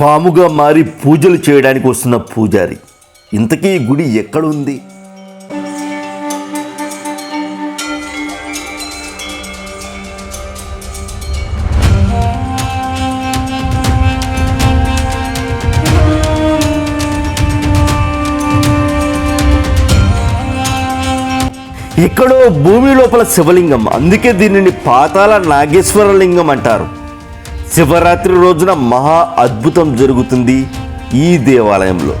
పాముగా మారి పూజలు చేయడానికి వస్తున్న పూజారి. ఇంతకీ గుడి ఎక్కడ ఉంది ఎక్కడో భూమి లోపల శివలింగం. అందుకే దీనిని పాతాల నాగేశ్వర లింగం అంటారు. శివరాత్రి రోజున మహా అద్భుతం జరుగుతుంది ఈ దేవాలయంలో.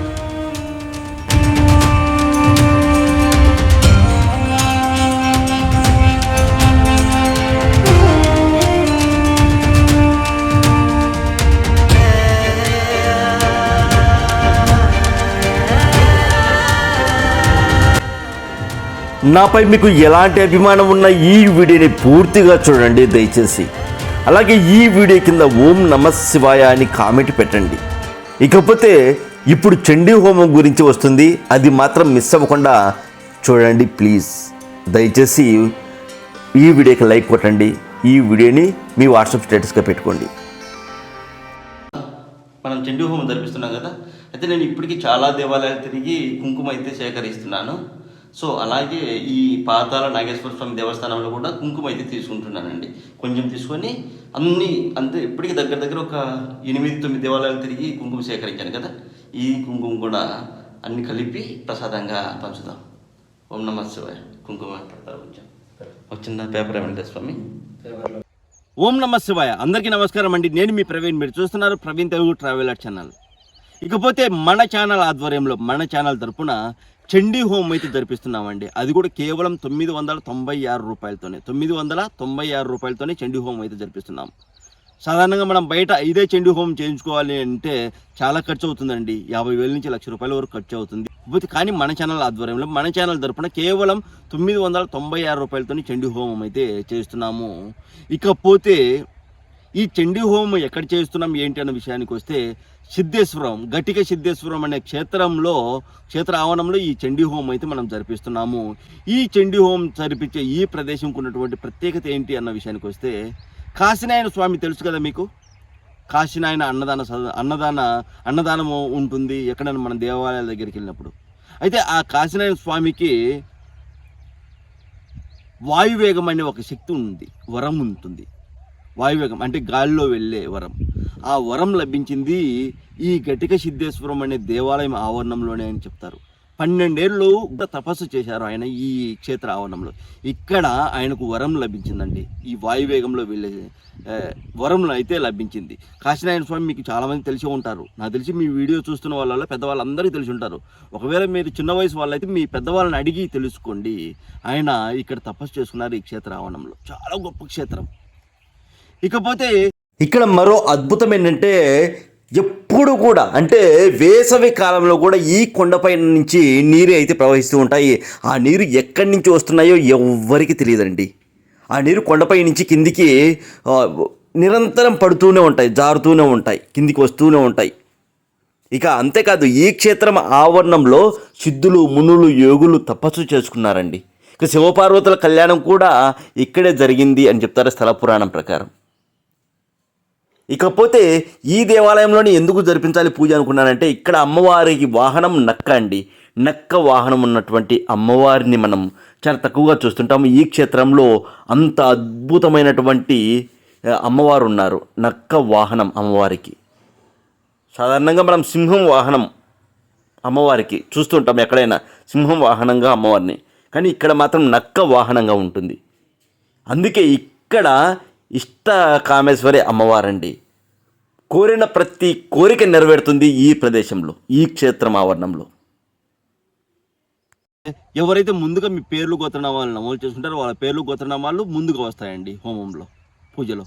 నాపై మీకు ఎలాంటి అభిమానం ఉన్న ఈ వీడియోని పూర్తిగా చూడండి దయచేసి. అలాగే ఈ వీడియో కింద ఓం నమ శివాయ అని కామెంట్ పెట్టండి. ఇకపోతే ఇప్పుడు చండీ హోమం గురించి వస్తుంది. అది మాత్రం మిస్ అవ్వకుండా చూడండి ప్లీజ్. దయచేసి ఈ వీడియోకి లైక్ కొట్టండి. ఈ వీడియోని మీ వాట్సాప్ స్టేటస్గా పెట్టుకోండి. మనం చండీ హోమం జరిపిస్తున్నాం కదా. అయితే నేను ఇప్పటికీ చాలా దేవాలయాలు తిరిగి కుంకుమ అయితే సేకరిస్తున్నాను. సో అలాగే ఈ పాతాల నాగేశ్వర స్వామి దేవస్థానంలో కూడా కుంకుమ అయితే తీసుకుంటున్నానండి. కొంచెం తీసుకొని అన్ని అంతే ఇప్పటికీ దగ్గర దగ్గర ఒక ఎనిమిది తొమ్మిది దేవాలయాలు తిరిగి కుంకుమ సేకరించాను కదా. ఈ కుంకుమ కూడా అన్ని కలిపి ప్రసాదంగా పంచుదాం. ఓం నమ శివాయ. కుంకుమ వచ్చిందా పేపర్ ఏమంటే స్వామి? ఓం నమ శివాయ. అందరికీ నమస్కారం అండి. నేను మీ ప్రవీణ్. మీరు చూస్తున్నారు ప్రవీణ్ తెలుగు ట్రావెలర్ ఛానల్. ఇకపోతే మన ఛానల్ ఆధ్వర్యంలో మన ఛానల్ తరపున చండీ హోమ్ అయితే జరిపిస్తున్నామండి. అది కూడా కేవలం తొమ్మిది వందల తొంభై ఆరు రూపాయలతోనే. తొమ్మిది వందల తొంభై ఆరు రూపాయలతోనే చండీ హోమ్ అయితే జరిపిస్తున్నాం. సాధారణంగా మనం బయట ఇదే చండీ హోమ్ చేయించుకోవాలి అంటే చాలా ఖర్చు అవుతుందండి యాభై వేల నుంచి లక్ష రూపాయల వరకు ఖర్చు అవుతుంది కాకపోతే కానీ మన ఛానల్ ఆధ్వర్యంలో మన ఛానల్ తరపున కేవలం తొమ్మిది వందల తొంభై ఆరు రూపాయలతోనే చండీ హోమం అయితే చేస్తున్నాము. ఇకపోతే ఈ చండీ హోమం ఎక్కడ చేస్తున్నాం ఏంటి అన్న విషయానికి వస్తే సిద్ధేశ్వరం గటిక సిద్ధేశ్వరం అనే క్షేత్రంలో క్షేత్ర ఆవరణంలో ఈ చండీ హోమం అయితే మనం జరిపిస్తున్నాము. ఈ చండీ హోమం జరిపించే ఈ ప్రదేశంకు ఉన్నటువంటి ప్రత్యేకత ఏంటి అన్న విషయానికి వస్తే కాశీనాయన స్వామి తెలుసు కదా మీకు? కాశీనాయన అన్నదాన అన్నదాన అన్నదానము ఉంటుంది ఎక్కడైనా మన దేవాలయాల దగ్గరికి వెళ్ళినప్పుడు. అయితే ఆ కాశీనాయన స్వామికి వాయువేగం అనే ఒక శక్తి ఉంది వరం ఉంటుంది. వాయువేగం అంటే గాలిలో వెళ్ళే వరం. ఆ వరం లభించింది ఈ గటిక సిద్ధేశ్వరం అనే దేవాలయం ఆవరణంలోనే అని చెప్తారు. పన్నెండేళ్ళు తపస్సు చేశారు ఆయన ఈ క్షేత్ర ఆవరణంలో. ఇక్కడ ఆయనకు వరం లభించిందండి. ఈ వాయువేగంలో వెళ్ళే వరంలో వరం అయితే లభించింది. కాశీనారాయణ స్వామి మీకు చాలామంది తెలిసి ఉంటారు. నాకు తెలిసి మీ వీడియో చూస్తున్న వాళ్ళ పెద్దవాళ్ళందరికీ తెలిసి ఉంటారు. ఒకవేళ మీరు చిన్న వయసు వాళ్ళైతే మీ పెద్దవాళ్ళని అడిగి తెలుసుకోండి. ఆయన ఇక్కడ తపస్సు చేసుకున్నారు ఈ క్షేత్ర ఆవరణంలో. చాలా గొప్ప క్షేత్రం. ఇకపోతే ఇక్కడ మరో అద్భుతం ఏంటంటే ఎప్పుడు కూడా అంటే వేసవి కాలంలో కూడా ఈ కొండపై నుంచి నీరు అయితే ప్రవహిస్తూ ఉంటాయి. ఆ నీరు ఎక్కడి నుంచి వస్తున్నాయో ఎవ్వరికి తెలియదండి. ఆ నీరు కొండపై నుంచి కిందికి నిరంతరం పడుతూనే ఉంటాయి జారుతూనే ఉంటాయి కిందికి వస్తూనే ఉంటాయి. ఇక అంతేకాదు ఈ క్షేత్రం ఆవరణంలో సిద్ధులు మునులు యోగులు తపస్సు చేసుకున్నారండి. ఇక శివపార్వతుల కళ్యాణం కూడా ఇక్కడే జరిగింది అని చెప్తారు స్థల పురాణం ప్రకారం. ఇకపోతే ఈ దేవాలయంలోని ఎందుకు జరిపించాలి పూజ అనుకున్నానంటే ఇక్కడ అమ్మవారికి వాహనం నక్క అండి. నక్క వాహనం ఉన్నటువంటి అమ్మవారిని మనం చాలా తక్కువగా చూస్తుంటాము. ఈ క్షేత్రంలో అంత అద్భుతమైనటువంటి అమ్మవారు ఉన్నారు నక్క వాహనం అమ్మవారికి. సాధారణంగా మనం సింహం వాహనం అమ్మవారికి చూస్తుంటాం ఎక్కడైనా సింహం వాహనంగా అమ్మవారిని. కానీ ఇక్కడ మాత్రం నక్క వాహనంగా ఉంటుంది. అందుకే ఇక్కడ ఇష్ట కామేశ్వరి అమ్మవారండి. కోరిన ప్రతి కోరిక నెరవేరుతుంది ఈ ప్రదేశంలో ఈ క్షేత్రం ఆవరణంలో. ఎవరైతే ముందుగా మీ పేర్లు గోత్రనామాలు నమోదు చేసుకుంటారో వాళ్ళ పేర్లు గోత్రనామాలు ముందుగా వస్తాయండి హోమంలో పూజలో.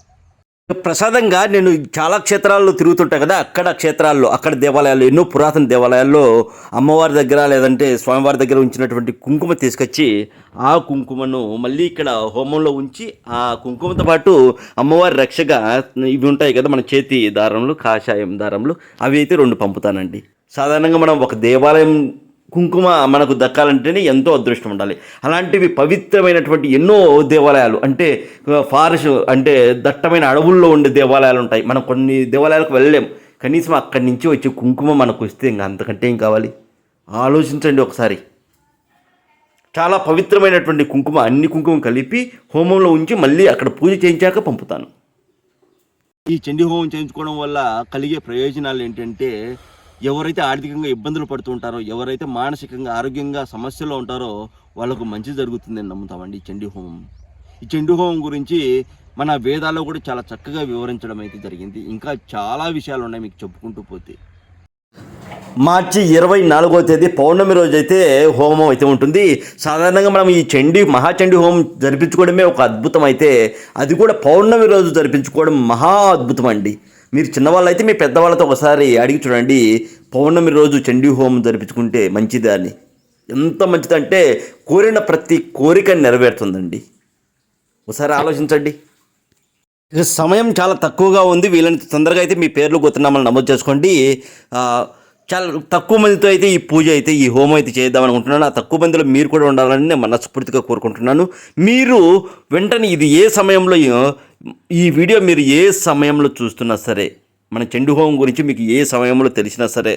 ప్రసాదంగా నేను చాలా క్షేత్రాల్లో తిరుగుతుంటా కదా అక్కడ క్షేత్రాల్లో అక్కడ దేవాలయాల్లో ఎన్నో పురాతన దేవాలయాల్లో అమ్మవారి దగ్గర లేదంటే స్వామివారి దగ్గర ఉంచినటువంటి కుంకుమ తీసుకొచ్చి ఆ కుంకుమను మళ్ళీ ఇక్కడ హోమంలో ఉంచి ఆ కుంకుమతో పాటు అమ్మవారి రక్షగా ఇవి ఉంటాయి కదా మన చేతి దారంలో కాషాయం దారంలో అవి అయితే రెండు పంపుతానండి. సాధారణంగా మనం ఒక దేవాలయం కుంకుమ మనకు దక్కాలంటేనే ఎంతో అదృష్టం ఉండాలి. అలాంటివి పవిత్రమైనటువంటి ఎన్నో దేవాలయాలు అంటే ఫారెస్ట్ అంటే దట్టమైన అడవుల్లో ఉండే దేవాలయాలు ఉంటాయి. మనం కొన్ని దేవాలయాలకు వెళ్ళలేం. కనీసం అక్కడి నుంచి వచ్చే కుంకుమ మనకు వస్తే ఇంకా అంతకంటే ఏం కావాలి? ఆలోచించండి ఒకసారి. చాలా పవిత్రమైనటువంటి కుంకుమ అన్ని కుంకుమ కలిపి హోమంలో ఉంచి మళ్ళీ అక్కడ పూజ చేయించాక పంపుతాను. ఈ చండీ హోమం చేయించుకోవడం వల్ల కలిగే ప్రయోజనాలు ఏంటంటే ఎవరైతే ఆర్థికంగా ఇబ్బందులు పడుతూ ఉంటారో ఎవరైతే మానసికంగా ఆరోగ్యంగా సమస్యలో ఉంటారో వాళ్ళకు మంచి జరుగుతుందని నమ్ముతామండి ఈ చండీ హోమం. ఈ చండీ హోమం గురించి మన వేదాల్లో కూడా చాలా చక్కగా వివరించడం అయితే జరిగింది. ఇంకా చాలా విషయాలు ఉన్నాయి మీకు చెప్పుకుంటూ పోతే. మార్చి ఇరవై నాలుగో తేదీ పౌర్ణమి రోజు అయితే హోమం అయితే ఉంటుంది. సాధారణంగా మనం ఈ చండీ మహాచండీ హోమం జరిపించుకోవడమే ఒక అద్భుతం అయితే. అది కూడా పౌర్ణమి రోజు జరిపించుకోవడం మహా అద్భుతం అండి. మీరు చిన్నవాళ్ళు అయితే మీ పెద్దవాళ్ళతో ఒకసారి అడిగి చూడండి. పౌర్ణమి రోజు చండీ హోమం జరిపించుకుంటే మంచిదని అని. ఎంత మంచిదంటే కోరిన ప్రతి కోరిక నెరవేరుతుందండి. ఒకసారి ఆలోచించండి. సమయం చాలా తక్కువగా ఉంది. వీళ్ళని తొందరగా అయితే మీ పేర్లు గుర్తున్నామని నమోదు చేసుకోండి. చాలా తక్కువ మందితో అయితే ఈ పూజ అయితే ఈ హోమం అయితే చేద్దాం అనుకుంటున్నాను. ఆ తక్కువ మందిలో మీరు కూడా ఉండాలని నేను మనస్ఫూర్తిగా కోరుకుంటున్నాను. మీరు వెంటనే ఇది ఏ సమయంలో ఈ వీడియో మీరు ఏ సమయంలో చూస్తున్నా సరే మన చెండు హోమం గురించి మీకు ఏ సమయంలో తెలిసినా సరే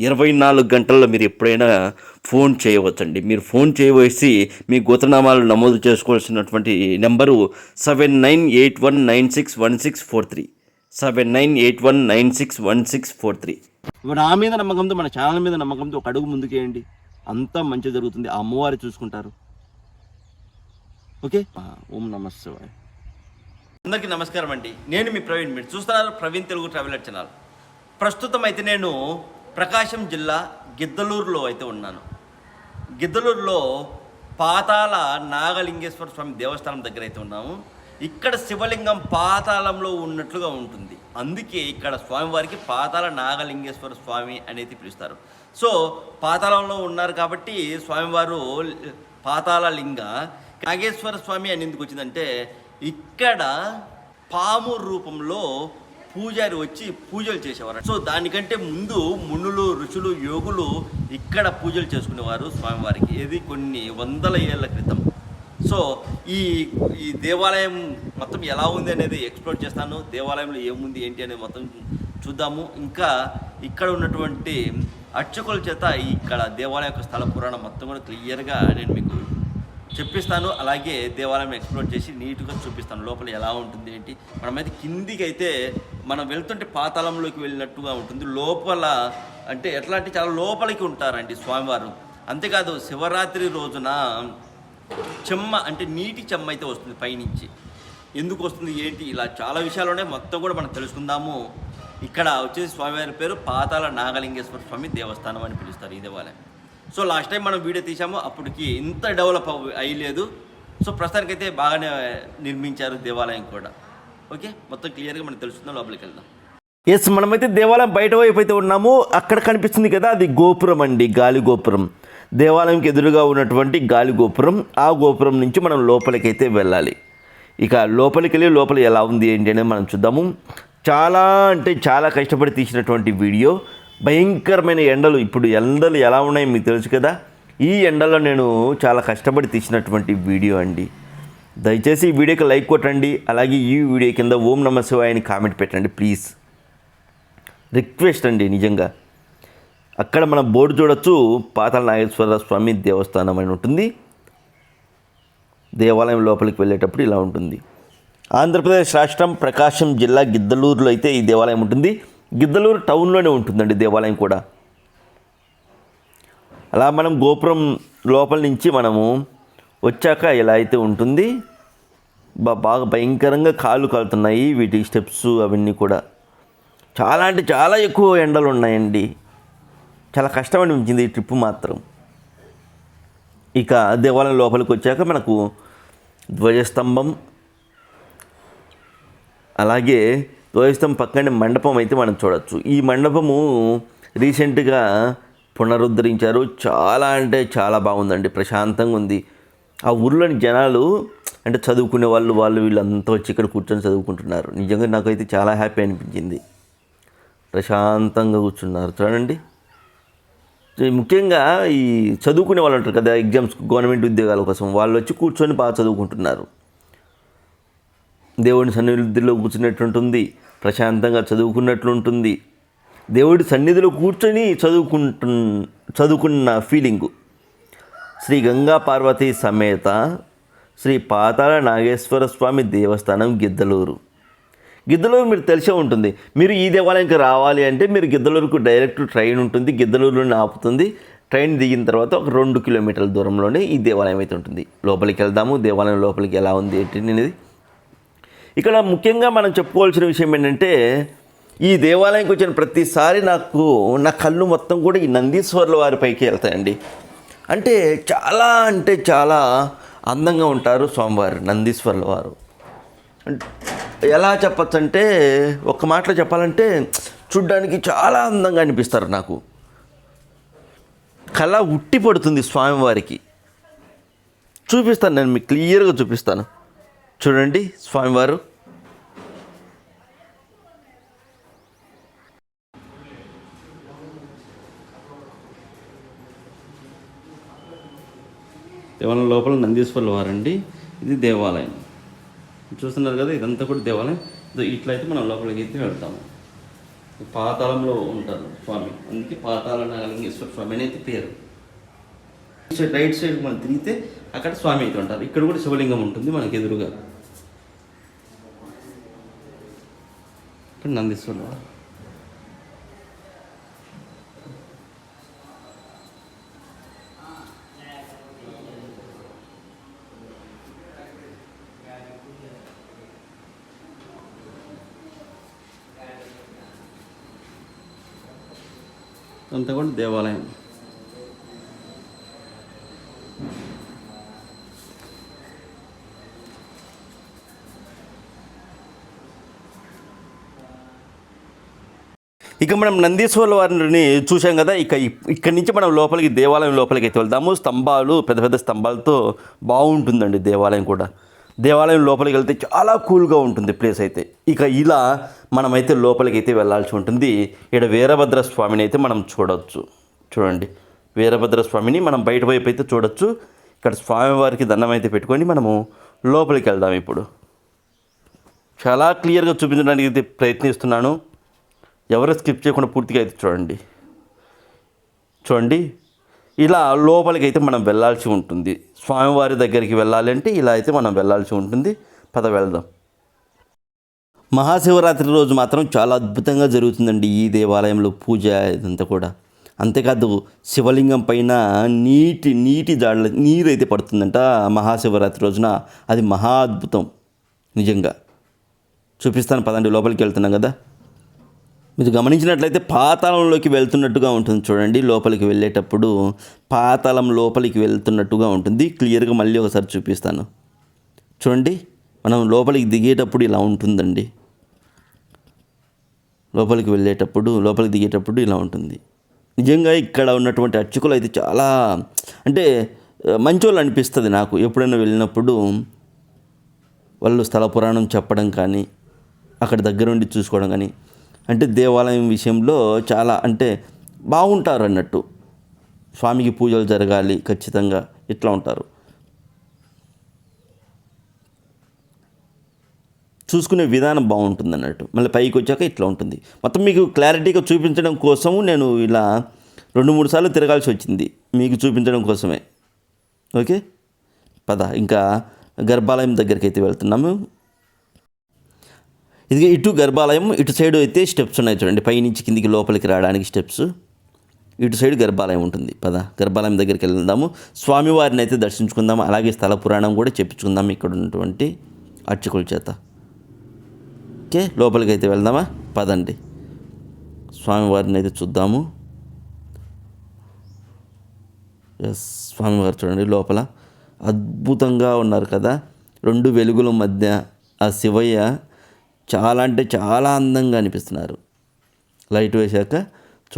ఇరవై నాలుగు గంటల్లో మీరు ఎప్పుడైనా ఫోన్ చేయవచ్చండి. మీరు ఫోన్ చేయవలసి మీ గోత్రనామాలు నమోదు చేసుకోవాల్సినటువంటి number seven nine eight one nine six one six four three. Seven nine eight one nine six one six four three. నా మీద నమ్మకంతో మన ఛానల్ మీద నమ్మకంతో ఒక అడుగు ముందుకేయండి. అంతా మంచి జరుగుతుంది. ఆ అమ్మవారు చూసుకుంటారు. ఓకే? ఓం నమస్తే అందరికీ నమస్కారం అండి. నేను మీ ప్రవీణ్ మీరు చూస్తున్నారు ప్రవీణ్ తెలుగు ట్రావెలర్ ఛానల్? ప్రస్తుతం అయితే నేను ప్రకాశం జిల్లా గిద్దలూరులో అయితే ఉన్నాను. గిద్దలూరులో పాతాళ నాగలింగేశ్వర స్వామి దేవస్థానం దగ్గర అయితే ఉన్నాము. ఇక్కడ శివలింగం పాతాళంలో ఉన్నట్లుగా ఉంటుంది. అందుకే ఇక్కడ స్వామివారికి పాతాళ నాగలింగేశ్వర స్వామి అనేది పిలుస్తారు. సో పాతాళంలో ఉన్నారు కాబట్టి స్వామివారు పాతాళ లింగ నాగేశ్వర స్వామి అని ఎందుకు వచ్చిందంటే ఇక్కడ పాము రూపంలో పూజారి వచ్చి పూజలు చేసేవారు. సో దానికంటే ముందు మునులు ఋషులు యోగులు ఇక్కడ పూజలు చేసుకునేవారు స్వామివారికి. ఇది కొన్ని వందల ఏళ్ళ క్రితం. సో ఈ ఈ దేవాలయం మొత్తం ఎలా ఉంది అనేది ఎక్స్ప్లోర్ చేస్తాను. దేవాలయంలో ఏముంది ఏంటి అనేది మొత్తం చూద్దాము. ఇంకా ఇక్కడ ఉన్నటువంటి అర్చకుల చేత ఇక్కడ దేవాలయం యొక్క స్థల పురాణం మొత్తం కూడా క్లియర్గా నేను మీకు చెప్పిస్తాను. అలాగే దేవాలయం ఎక్స్ప్లోర్ చేసి నీట్గా చూపిస్తాను. లోపల ఎలా ఉంటుంది ఏంటి? మనమైతే కిందికి అయితే మనం వెళ్తుంటే పాతాళంలోకి వెళ్ళినట్టుగా ఉంటుంది. లోపల అంటే ఎట్లా అంటే చాలా లోపలికి ఉంటారండి స్వామివారు. అంతేకాదు శివరాత్రి రోజున చెమ్మ అంటే నీటి చెమ్మ అయితే వస్తుంది పైనుంచి. ఎందుకు వస్తుంది ఏంటి? ఇలా చాలా విషయాలు ఉన్నాయి మొత్తం కూడా మనం తెలుసుకుందాము. ఇక్కడ వచ్చేసి స్వామివారి పేరు పాతాల నాగలింగేశ్వర స్వామి దేవస్థానం అని పిలుస్తారు ఈ దేవాలయం. సో లాస్ట్ టైం మనం వీడియో తీసాము అప్పటికి ఇంత డెవలప్ అయ్యలేదు. సో ప్రస్తుతానికైతే బాగానే నిర్మించారు దేవాలయం కూడా. ఓకే? మొత్తం క్లియర్గా మనం తెలుసుకుందాం లోపలికి వెళ్దాం. ఎస్ మనమైతే దేవాలయం బయట వైపు అయితే ఉన్నాము. అక్కడ కనిపిస్తుంది కదా అది గోపురం అండి గాలి గోపురం. దేవాలయంకి ఎదురుగా ఉన్నటువంటి గాలి గోపురం ఆ గోపురం నుంచి మనం లోపలికైతే వెళ్ళాలి. ఇక లోపలికి వెళ్ళి లోపల ఎలా ఉంది ఏంటి అనేది మనం చూద్దాము. చాలా అంటే చాలా కష్టపడి తీసినటువంటి వీడియో. భయంకరమైన ఎండలు ఇప్పుడు ఎండలు ఎలా ఉన్నాయో మీకు తెలుసు కదా? ఈ ఎండలో నేను చాలా కష్టపడి తీసినటువంటి వీడియో అండి. దయచేసి ఈ వీడియోకి లైక్ కొట్టండి. అలాగే ఈ వీడియో కింద ఓం నమ శివాయ అని కామెంట్ పెట్టండి ప్లీజ్. రిక్వెస్ట్ అండి నిజంగా. అక్కడ మనం బోర్డు చూడొచ్చు పాతాళ నాగేశ్వర స్వామి దేవస్థానం అని ఉంటుంది. దేవాలయం లోపలికి వెళ్ళేటప్పుడు ఇలా ఉంటుంది. ఆంధ్రప్రదేశ్ రాష్ట్రం ప్రకాశం జిల్లా గిద్దలూరులో అయితే ఈ దేవాలయం ఉంటుంది. గిద్దలూరు టౌన్లోనే ఉంటుందండి దేవాలయం కూడా. అలా మనం గోపురం లోపల నుంచి మనము వచ్చాక ఇలా అయితే ఉంటుంది. బాగా భయంకరంగా కాళ్ళు కాలుతున్నాయి వీటి స్టెప్స్ అవన్నీ కూడా. చాలా అంటే చాలా ఎక్కువ ఎండలు ఉన్నాయండి. చాలా కష్టం అనిపించింది ఈ ట్రిప్ మాత్రం. ఇక దేవాలయం లోపలికి వచ్చాక మనకు ధ్వజస్తంభం అలాగే ధ్వజస్తంభం పక్కనే మండపం అయితే మనం చూడవచ్చు ఈ మండపము రీసెంట్గా పునరుద్ధరించారు. చాలా అంటే చాలా బాగుందండి ప్రశాంతంగా ఉంది. ఆ ఊర్లోని జనాలు అంటే చదువుకునే వాళ్ళు వాళ్ళు వీళ్ళంతా వచ్చి ఇక్కడ కూర్చొని చదువుకుంటున్నారు. నిజంగా నాకైతే చాలా హ్యాపీ అనిపించింది. ప్రశాంతంగా కూర్చున్నారు. చూడండి. ముఖ్యంగా ఈ చదువుకునే వాళ్ళు ఉంటారు కదా ఎగ్జామ్స్ గవర్నమెంట్ ఉద్యోగాల కోసం. వాళ్ళు వచ్చి కూర్చొని బాగా చదువుకుంటున్నారు. దేవుడి సన్నిధిలో కూర్చున్నట్టుంటుంది ప్రశాంతంగా చదువుకున్నట్లుంటుంది. దేవుడి సన్నిధిలో కూర్చొని చదువుకుంటు చదువుకున్న ఫీలింగు శ్రీ గంగా పార్వతీ సమేత శ్రీ పాతాళ నాగేశ్వర స్వామి దేవస్థానం గిద్దలూరు. గిద్దలూరు మీరు తెలిసే ఉంటుంది. మీరు ఈ దేవాలయంకి రావాలి అంటే మీరు గిద్దలూరుకు డైరెక్ట్ ట్రైన్ ఉంటుంది. గిద్దలూరులోనే ఆపుతుంది. ట్రైన్ దిగిన తర్వాత ఒక రెండు కిలోమీటర్ల దూరంలోనే ఈ దేవాలయం అయితే ఉంటుంది. లోపలికి వెళ్దాము. దేవాలయం లోపలికి ఎలా ఉంది ఏంటి అనేది. ఇక్కడ ముఖ్యంగా మనం చెప్పుకోవాల్సిన విషయం ఏంటంటే ఈ దేవాలయంకి వచ్చిన ప్రతిసారి నాకు నా కళ్ళు మొత్తం కూడా ఈ నందీశ్వర్ల వారి పైకి వెళ్తాయండి. అంటే చాలా అంటే చాలా అందంగా ఉంటారు స్వామివారు నందీశ్వర్ల వారు. ఎలా చెప్పచ్చు అంటే ఒక మాటలో చెప్పాలంటే చూడ్డానికి చాలా అందంగా అనిపిస్తారు నాకు. కళ ఉట్టి పడుతుంది స్వామివారికి. చూపిస్తాను నేను మీకు క్లియర్గా చూపిస్తాను. చూడండి స్వామివారు. దేవాలయం లోపల నందీశ్వర్ల వారండి. ఇది దేవాలయం. చూస్తున్నారు కదా ఇదంతా కూడా దేవాలయం. ఇట్లా ఇట్లయితే మనం లోపలికి అయితే వెళ్తాము. పాతాళంలో ఉంటారు స్వామి. అందుకే పాతాళ నాగలింగేశ్వర స్వామి అనేది పేరు. సైడ్ రైట్ సైడ్ మనం తిరిగితే అక్కడ స్వామి అయితే ఉంటారు. ఇక్కడ కూడా శివలింగం ఉంటుంది మనకి ఎదురుగా. ఇక్కడ నందిస్తున్నారు అంతా కూడా దేవాలయం. ఇక మనం నందీశ్వర వారిని చూసాం కదా ఇక ఇక్కడి నుంచి మనం లోపలికి దేవాలయం లోపలికి అయితే వెళ్దాము. స్తంభాలు పెద్ద పెద్ద స్తంభాలతో బాగుంటుందండి దేవాలయం కూడా. దేవాలయం లోపలికి వెళ్తే చాలా కూల్గా ఉంటుంది ప్లేస్ అయితే. ఇక ఇలా మనమైతే లోపలికి అయితే వెళ్ళాల్సి ఉంటుంది. ఇక్కడ వీరభద్ర స్వామిని అయితే మనం చూడవచ్చు చూడండి. వీరభద్ర స్వామిని మనం బయట వైపు అయితే చూడొచ్చు. ఇక్కడ స్వామివారికి దండం అయితే పెట్టుకొని మనము లోపలికి వెళ్దాం ఇప్పుడు. చాలా క్లియర్గా చూపించడానికి అయితే ప్రయత్నిస్తున్నాను. ఎవరు స్కిప్ చేయకుండా పూర్తిగా అయితే చూడండి. చూడండి. ఇలా లోపలికి అయితే మనం వెళ్ళాల్సి ఉంటుంది. స్వామివారి దగ్గరికి వెళ్ళాలంటే ఇలా అయితే మనం వెళ్ళాల్సి ఉంటుంది. పద వెళ్దాం. మహాశివరాత్రి రోజు మాత్రం చాలా అద్భుతంగా జరుగుతుందండి ఈ దేవాలయంలో పూజ ఇదంతా కూడా. అంతేకాదు శివలింగం పైన నీటి నీటి జాడల నీరు అయితే పడుతుందంట మహాశివరాత్రి రోజున. అది మహా అద్భుతం నిజంగా. చూపిస్తాను పదండి లోపలికి వెళ్తున్నాం కదా. మీరు గమనించినట్లయితే పాతాళంలోకి వెళ్తున్నట్టుగా ఉంటుంది చూడండి లోపలికి వెళ్ళేటప్పుడు పాతాళం లోపలికి వెళ్తున్నట్టుగా ఉంటుంది. క్లియర్గా మళ్ళీ ఒకసారి చూపిస్తాను. చూడండి మనం లోపలికి దిగేటప్పుడు ఇలా ఉంటుందండి. లోపలికి వెళ్ళేటప్పుడు లోపలికి దిగేటప్పుడు ఇలా ఉంటుంది. నిజంగా ఇక్కడ ఉన్నటువంటి అర్చకులు అయితే చాలా అంటే మంచోళ్ళు అనిపిస్తుంది నాకు. ఎప్పుడైనా వెళ్ళినప్పుడు వాళ్ళు స్థల పురాణం చెప్పడం కానీ అక్కడ దగ్గరుండి చూసుకోవడం కానీ అంటే దేవాలయం విషయంలో చాలా అంటే బాగుంటారు అన్నట్టు. స్వామికి పూజలు జరగాలి ఖచ్చితంగా ఇట్లా ఉంటారు. చూసుకునే విధానం బాగుంటుంది అన్నట్టు. మళ్ళీ పైకి వచ్చాక ఇట్లా ఉంటుంది. మొత్తం మీకు క్లారిటీగా చూపించడం కోసము నేను ఇలా రెండు మూడు సార్లు తిరగాల్సి వచ్చింది. మీకు చూపించడం కోసమే. ఓకే? పద ఇంకా గర్భాలయం దగ్గరికి అయితే వెళ్తున్నాము. ఇది ఇటు గర్భాలయం ఇటు సైడ్ అయితే స్టెప్స్ ఉన్నాయి చూడండి. పైనుంచి కిందికి లోపలికి రావడానికి స్టెప్స్. ఇటు సైడ్ గర్భాలయం ఉంటుంది. పద గర్భాలయం దగ్గరికి వెళ్దాము. స్వామివారిని అయితే దర్శించుకుందాము. అలాగే స్థల పురాణం కూడా చెప్పించుకుందాము. ఇక్కడ ఉన్నటువంటి అర్చకుల చేత. ఓకే లోపలికి అయితే వెళ్దామా? పదండి. స్వామివారిని అయితే చూద్దాము. ఎస్ స్వామివారు చూడండి లోపల. అద్భుతంగా ఉన్నారు కదా. రెండు వెలుగుల మధ్య ఆ శివయ్య చాలా అంటే చాలా అందంగా అనిపిస్తున్నారు. లైట్ వేశాక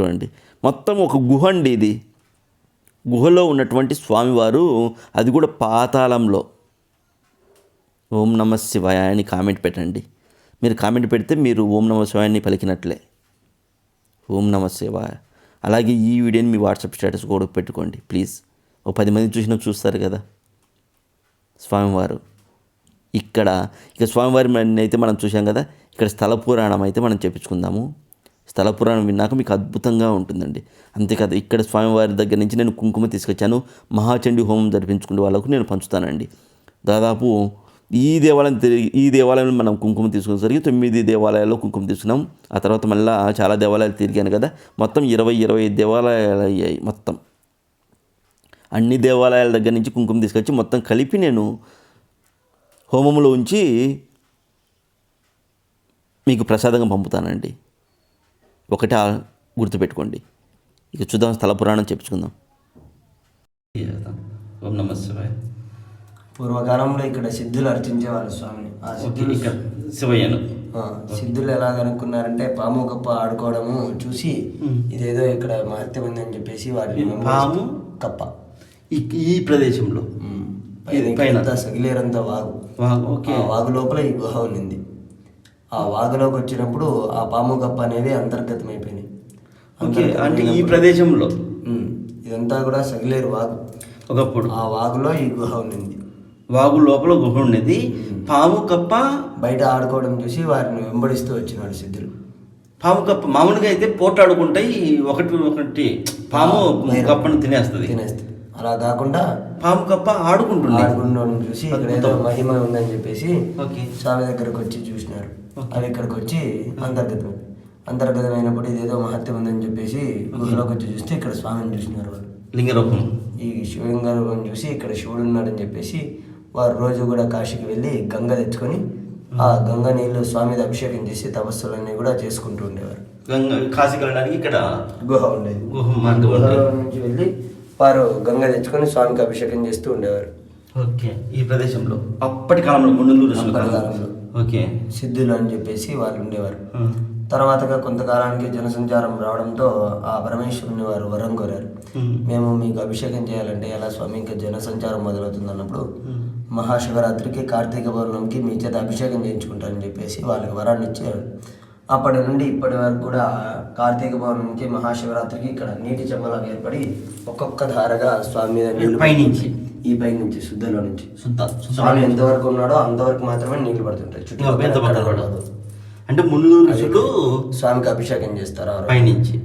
చూడండి. మొత్తం ఒక గుహ అండి ఇది. గుహలో ఉన్నటువంటి స్వామివారు అది కూడా పాతాళంలో. ఓం నమ శివాయ అని కామెంట్ పెట్టండి. మీరు కామెంట్ పెడితే మీరు ఓం నమ శివాయని పలికినట్లే. ఓం నమ శివాయ. అలాగే ఈ వీడియోని మీ వాట్సాప్ స్టేటస్ కూడా పెట్టుకోండి ప్లీజ్. ఓ పది మంది చూసినా చూస్తారు కదా. స్వామివారు. ఇక్కడ ఇక స్వామివారి అయితే మనం చూసాం కదా. ఇక్కడ స్థల పురాణం అయితే మనం చెప్పించుకుందాము. స్థల పురాణం విన్నాక మీకు అద్భుతంగా ఉంటుందండి. అంతేకాదు ఇక్కడ స్వామివారి దగ్గర నుంచి నేను కుంకుమ తీసుకొచ్చాను. మహాచండి హోమం జరిపించుకునే వాళ్ళకు నేను పంచుతానండి. దాదాపు ఈ దేవాలయం తిరిగి ఈ దేవాలయంలో మనం కుంకుమ తీసుకునేసరికి తొమ్మిది దేవాలయాల్లో కుంకుమ తీసుకున్నాం. ఆ తర్వాత మళ్ళీ చాలా దేవాలయాలు తిరిగాను కదా. మొత్తం ఇరవై ఇరవై ఐదు దేవాలయాలు అయ్యాయి మొత్తం. అన్ని దేవాలయాల దగ్గర నుంచి కుంకుమ తీసుకొచ్చి మొత్తం కలిపి నేను హోమంలో ఉంచి మీకు ప్రసాదంగా పంపుతానండి. ఒకటి గుర్తుపెట్టుకోండి. ఇక చూద్దాం స్థల పురాణం చెప్పుకుందాం. ఓం నమస్తే పూర్వకాలంలో ఇక్కడ సిద్ధులు అర్చించేవారు స్వామిని. ఆ సిద్ధులు ఇక్కడ శివయ్యను. సిద్ధులు ఎలా కనుక్కున్నారంటే పాము కప్ప ఆడుకోవడము చూసి ఇదేదో ఇక్కడ మహత్యం ఉందని చెప్పేసి వారి పాము? కప్ప. ఈ- ఈ ప్రదేశంలో. పైన సగిలేరంతా వాగు. ఓకే. ఆ వాగు లోపల ఈ గుహ ఉన్నింది. ఆ వాగులోకి వచ్చినప్పుడు ఆ పాము కప్ప అనేవి అంతర్గతమైపోయినాయి. ఓకే అంటే ఈ ప్రదేశంలో. ఇదంతా కూడా సగిలేరు వాగు. ఒకప్పుడు. ఆ వాగులో ఈ గుహ ఉన్నింది. వాగు లోపల గుహ ఉండేది పాము కప్ప బయట ఆడుకోవడం చూసి వారిని వెంబడిస్తూ వచ్చినాడు సిద్ధులు. పాము కప్ప మామూలుగా అయితే పోటాడుకుంటాయి ఒకటి ఒకటి. పాము. కప్పను తినేస్తుంది. తినేస్తుంది. అలా కాకుండా పాము కప్ప ఆడుకుంటుంది ఆడుకుండడం చూసి ఇక్కడ ఏదో మహిమ ఉందని చెప్పేసి స్వామి దగ్గరకు వచ్చి చూసినారు. అవి ఇక్కడికి వచ్చి అంతర్గతం. అంతర్గతమైనప్పుడు ఇదేదో మహత్యం ఉందని చెప్పేసి గుహలోకి వచ్చి చూస్తే ఇక్కడ స్వామిని చూసినారు వాళ్ళు. లింగ రూపం ఈ శివలింగం చూసి ఇక్కడ శివుడు ఉన్నాడని చెప్పేసి వారు రోజు కూడా కాశీకి వెళ్ళి గంగ తెచ్చుకొని ఆ గంగ నీళ్ళు స్వామి మీద అభిషేకం చేసి తపస్సులన్నీ కూడా చేసుకుంటూ ఉండేవారు. గంగ కాశీకి వెళ్ళడానికి ఇక్కడ గుహ ఉండేది. గుహ నుంచి వెళ్ళి వారు గంగ తెచ్చుకొని స్వామికి అభిషేకం చేస్తూ ఉండేవారు. ఓకే ఈ ప్రదేశంలో. అప్పటి కాలంలో ముందు. ఓకే. సిద్ధులు అని చెప్పేసి వాళ్ళు ఉండేవారు. తర్వాతగా కొంతకాలానికి జనసంచారం రావడంతో ఆ పరమేశ్వరుని వారు వరం కోరారు. మేము. మీకు అభిషేకం చేయాలంటే ఎలా స్వామి ఇంకా జనసంచారం మొదలవుతుంది అన్నప్పుడు మహాశివరాత్రికి కార్తీక పౌర్ణమికి మీ చేత అభిషేకం చేయించుకుంటారని చెప్పేసి వాళ్ళకి వరాన్ని ఇచ్చారు అప్పటి నుండి ఇప్పటి వరకు కూడా కార్తీక పౌర్ణమికి మహాశివరాత్రికి ఇక్కడ నీటి చెమ్మలాగా ఏర్పడి ఒక్కొక్క ధారగా స్వామి మీద పైనుంచి. ఈ పై నుంచి శుద్ధలో నుంచి స్వామి ఎంతవరకు ఉన్నాడో అంతవరకు మాత్రమే నీళ్ళు పడుతుంటాయి. పడదు. అంటే ముందు ఋషులు స్వామికి అభిషేకం చేస్తారు. పైనుంచి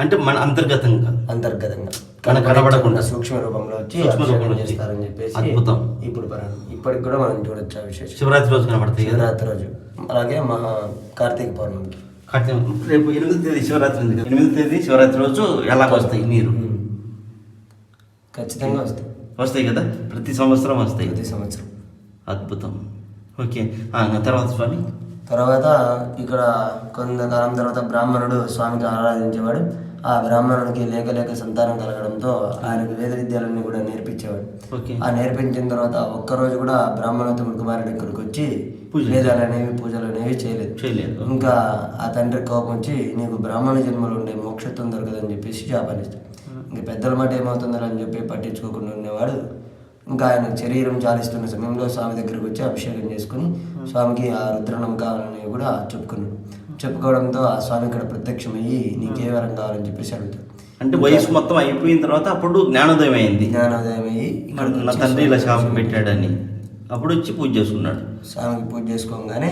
అంటే మన అంతర్గతంగా. అంతర్గతంగా. కన- కనబడకుండా. సూక్ష్మ రూపంలో వచ్చి సూక్ష్మ రూపంలో. చేస్తారని చెప్పేసి అద్భుతం. ఇప్పుడు ఇప్పటికి కూడా మనం చూడొచ్చు ఆ విశేషం. శివరాత్రి రోజు కనబడతాయి కదా? శివరాత్రి రోజు. అలాగే మహా కార్తీక పౌర్ణమికి. కార్తీక రేపు ఎనిమిది తేదీ శివరాత్రి ఉంది కదా. ఎనిమిది తేదీ శివరాత్రి రోజు ఎలాగ వస్తాయి? నీరు. ఖచ్చితంగా వస్తాయి. వస్తాయి కదా? ప్రతి సంవత్సరం వస్తాయి. ప్రతి సంవత్సరం. అద్భుతం. ఓకే. తర్వాత స్వామి. తర్వాత ఇక్కడ కొంతకాలం తర్వాత బ్రాహ్మణుడు స్వామికి ఆరాధించేవాడు. ఆ బ్రాహ్మణుడికి లేక లేక సంతానం కలగడంతో ఆయనకు వేద విద్యలన్నీ కూడా నేర్పించేవాడు. ఆ నేర్పించిన తర్వాత ఒక్కరోజు కూడా బ్రాహ్మణోత్తముడు కుమారుడు ఇక్కడికి వచ్చి వేదాలు అనేవి పూజలు అనేవి చేయలేదు. ఇంకా ఆ తండ్రి కోపం వచ్చి నీకు బ్రాహ్మణ జన్మలు ఉండే మోక్షత్వం దొరకదని చెప్పేసి శాపాలిస్తాడు ఇంక పెద్దల మాట ఏమవుతుందో అని చెప్పి పట్టించుకోకుండా ఉండేవాడు. ఇంకా ఆయన శరీరం చాలిస్తున్న సమయంలో స్వామి దగ్గరికి వచ్చి అభిషేకం చేసుకుని స్వామికి ఆ రుద్రనం కావాలని కూడా చెప్పుకున్నాడు. చెప్పుకోవడంతో ఆ స్వామి ఇక్కడ ప్రత్యక్షమయ్యి నీకే వరం కావాలని చెప్పేసి అడుగుతాడు. అంటే వయసు మొత్తం అయిపోయిన తర్వాత అప్పుడు జ్ఞానోదయం అయింది. జ్ఞానోదయం అయ్యి నా తండ్రి ఇలా శాపం పెట్టాడని అప్పుడు వచ్చి పూజ చేసుకున్నాడు. స్వామికి పూజ చేసుకోగానే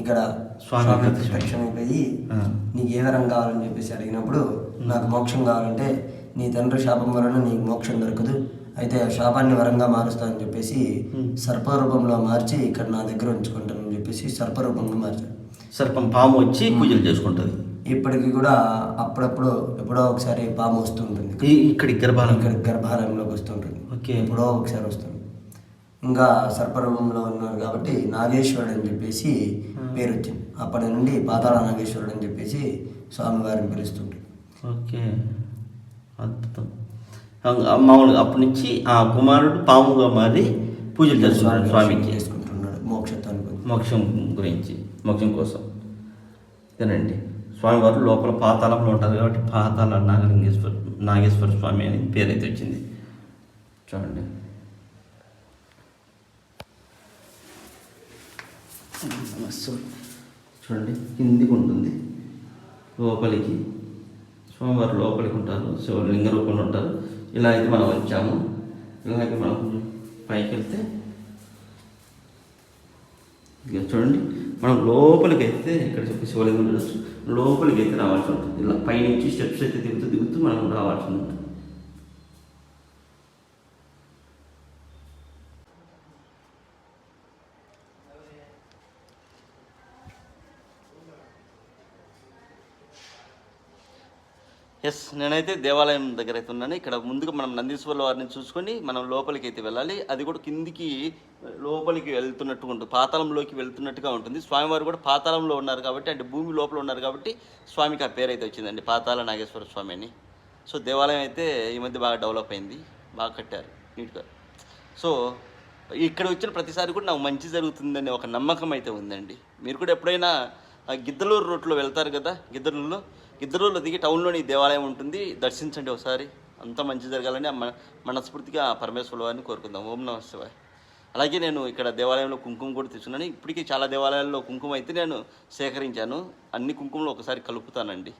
ఇక్కడ స్వామి స్వామి ప్రత్యక్షమై. ప్రత్యక్షమైపోయి. నీకు ఏ వరం కావాలని చెప్పేసి అడిగినప్పుడు నాకు మోక్షం కావాలంటే నీ తండ్రి శాపం వలన నీకు మోక్షం దొరకదు. అయితే ఆ శాపాన్ని వరంగా మారుస్తానని చెప్పేసి సర్పరూపంలో మార్చి ఇక్కడ నా దగ్గర ఉంచుకుంటానని చెప్పేసి సర్పరూపంగా మార్చాడు. సర్పం పాము వచ్చి పూజలు చేసుకుంటుంది. ఇప్పటికి కూడా అప్పుడప్పుడు ఎప్పుడో ఒకసారి పాము వస్తుంటుంది. ఇక్కడి గర్భాలం ఇక్కడ గర్భాలయంలోకి వస్తుంటుంది. ఓకే. ఎప్పుడో ఒకసారి వస్తుంది. ఇంకా సర్పరూపంలో ఉన్నారు కాబట్టి నాగేశ్వరుడు అని చెప్పేసి పేరు వచ్చింది. అప్పటి నుండి పాతాళ నాగేశ్వరుడు అని చెప్పేసి స్వామివారిని పిలుస్తుంటారు ఓకే. అద్భుతం. మామూలుగా అప్పటి నుంచి ఆ కుమారుడు పాముగా మారి పూజలు చేస్తున్నాడు స్వామికి. చేసుకుంటున్నాడు మోక్షత్వాన్ని. మోక్షం గురించి. మోక్షం కోసం. ఇదేనండి. స్వామివారు లోపల పాతాళంలో ఉంటారు కాబట్టి పాతాళ నాగలింగేశ్వర నాగేశ్వర స్వామి అని పేరైతే వచ్చింది. చూడండి. చూడండి కిందికి ఉంటుంది. లోపలికి. స్వామివారు లోపలికి ఉంటారు. శివలింగ రూపంలో ఉంటారు. ఇలా అయితే మనం వచ్చాము. ఇలాగే మనం పైకి వెళ్తే ఇక చూడండి. మనం లోపలికి అయితే ఇక్కడ చెప్పి శివలింగం చూడొచ్చు. లోపలికి అయితే రావాల్సి ఉంటుంది. ఇలా పైనుంచి స్టెప్స్ అయితే దిగుతూ దిగుతూ మనం రావాల్సి ఉంటుంది. ఎస్ నేనైతే దేవాలయం దగ్గర అయితే ఉన్నాను. ఇక్కడ ముందుగా మనం నందీశ్వరుల వారిని చూసుకొని మనం లోపలికి అయితే వెళ్ళాలి. అది కూడా కిందికి లోపలికి వెళ్తున్నట్టుగా ఉంటుంది. పాతాళంలోకి వెళ్తున్నట్టుగా ఉంటుంది. స్వామివారు కూడా పాతాళంలో ఉన్నారు కాబట్టి అంటే భూమి లోపల ఉన్నారు కాబట్టి స్వామికి ఆ పేరు అయితే వచ్చిందండి. పాతాళ నాగేశ్వర స్వామి అని. సో దేవాలయం అయితే ఈ మధ్య బాగా డెవలప్ అయింది. బాగా కట్టారు. నీట్గా. సో ఇక్కడ వచ్చిన ప్రతిసారి కూడా నాకు మంచి జరుగుతుందని ఒక నమ్మకం అయితే ఉందండి. మీరు కూడా ఎప్పుడైనా గిద్దలూరు రోడ్లో వెళ్తారు కదా గిద్దలూరులో. గిద్దలూరులో దిగి టౌన్లోని దేవాలయం ఉంటుంది. దర్శించండి ఒకసారి. అంత మంచి జరగాలని ఆ మన- మనస్ఫూర్తిగా పరమేశ్వర వారిని కోరుకుందాం. ఓం నమ శివాయ్. అలాగే నేను ఇక్కడ దేవాలయంలో కుంకుమ కూడా తీసుకున్నాను. ఇప్పటికీ చాలా దేవాలయాల్లో కుంకుమ అయితే నేను సేకరించాను. అన్ని కుంకుమలు ఒకసారి కలుపుతానండి.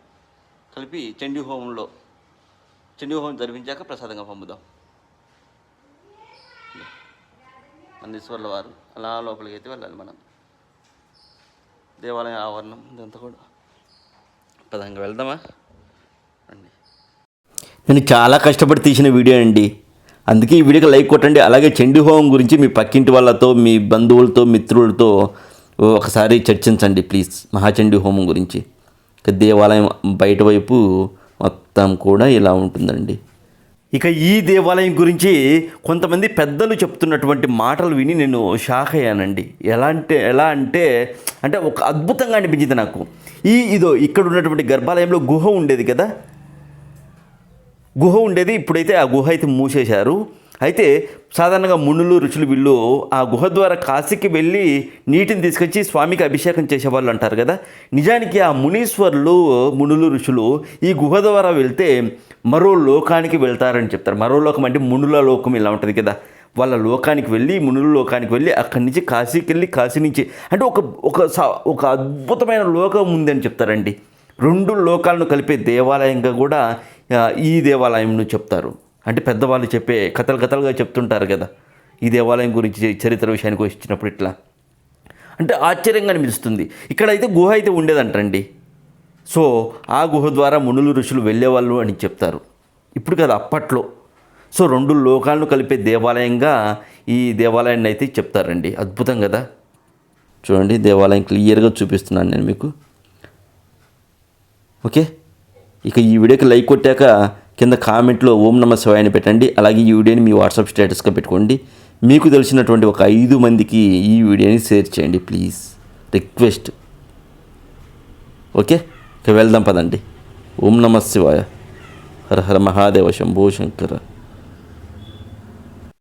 కలిపి చండీ హోమంలో చండీ హోమం జరిపించాక ప్రసాదంగా పంపుదాం. నందీశ్వర్ల వారు అలా లోపలికి అయితే వెళ్ళాలి మనం. దేవాలయం ఆవరణం ఇదంతా కూడా. పదంగా వెళ్దామా? అండి నేను చాలా కష్టపడి తీసిన వీడియో అండి. అందుకే ఈ వీడియోకి లైక్ కొట్టండి. అలాగే చండీ హోమం గురించి మీ పక్కింటి వాళ్ళతో మీ బంధువులతో మిత్రులతో ఒకసారి చర్చించండి ప్లీజ్. మహాచండీ హోమం గురించి. దేవాలయం బయట వైపు మొత్తం కూడా ఇలా ఉంటుందండి. ఇక ఈ దేవాలయం గురించి కొంతమంది పెద్దలు చెప్తున్నటువంటి మాటలు విని నేను షాక్ అయ్యానండి. ఎలా అంటే ఎలా అంటే అంటే ఒక అద్భుతంగా అనిపించింది నాకు. ఈ ఇదో ఇక్కడ ఉన్నటువంటి గర్భాలయంలో గుహ ఉండేది కదా? గుహ ఉండేది ఇప్పుడైతే ఆ గుహ అయితే మూసేశారు. అయితే సాధారణంగా మునులు రుచులు వీళ్ళు ఆ గుహ ద్వారా కాశీకి వెళ్ళి నీటిని తీసుకొచ్చి స్వామికి అభిషేకం చేసేవాళ్ళు అంటారు కదా. నిజానికి ఆ మునీశ్వరులు మునులు ఋషులు ఈ గుహ ద్వారా వెళ్తే మరో లోకానికి వెళ్తారని చెప్తారు. మరో లోకం అంటే మునుల లోకం ఇలా ఉంటుంది కదా. వాళ్ళ లోకానికి వెళ్ళి మునుల లోకానికి వెళ్ళి అక్కడి నుంచి కాశీకి వెళ్ళి కాశీ నుంచి అంటే ఒక ఒక స- ఒక అద్భుతమైన లోకం ఉందని చెప్తారండి. రెండు లోకాలను కలిపే దేవాలయంగా కూడా ఈ దేవాలయంను చెప్తారు. అంటే పెద్దవాళ్ళు చెప్పే కథలు కథలుగా చెప్తుంటారు కదా. ఈ దేవాలయం గురించి చరిత్ర విషయానికి వచ్చినప్పుడు ఇట్లా. అంటే ఆశ్చర్యంగా అనిపిస్తుంది. ఇక్కడైతే గుహ అయితే ఉండేదంటండి. సో ఆ గుహ ద్వారా మునులు ఋషులు వెళ్ళేవాళ్ళు అని చెప్తారు. ఇప్పుడు కదా అప్పట్లో. సో రెండు లోకాలను కలిపే దేవాలయంగా ఈ దేవాలయాన్ని అయితే చెప్తారండి. అద్భుతం కదా. చూడండి దేవాలయం క్లియర్గా చూపిస్తున్నాను నేను మీకు. ఓకే? ఇక ఈ వీడియోకి లైక్ కొట్టాక కింద కామెంట్లో ఓం నమ శివాయని పెట్టండి. అలాగే ఈ వీడియోని మీ వాట్సాప్ స్టేటస్గా పెట్టుకోండి. మీకు తెలిసినటువంటి ఒక ఐదు మందికి ఈ వీడియోని షేర్ చేయండి ప్లీజ్. రిక్వెస్ట్. ఓకే? ఇక వెళ్దాం పదండి. ఓం నమ శివాయ. హర హర మహాదేవ శంభో శంకర.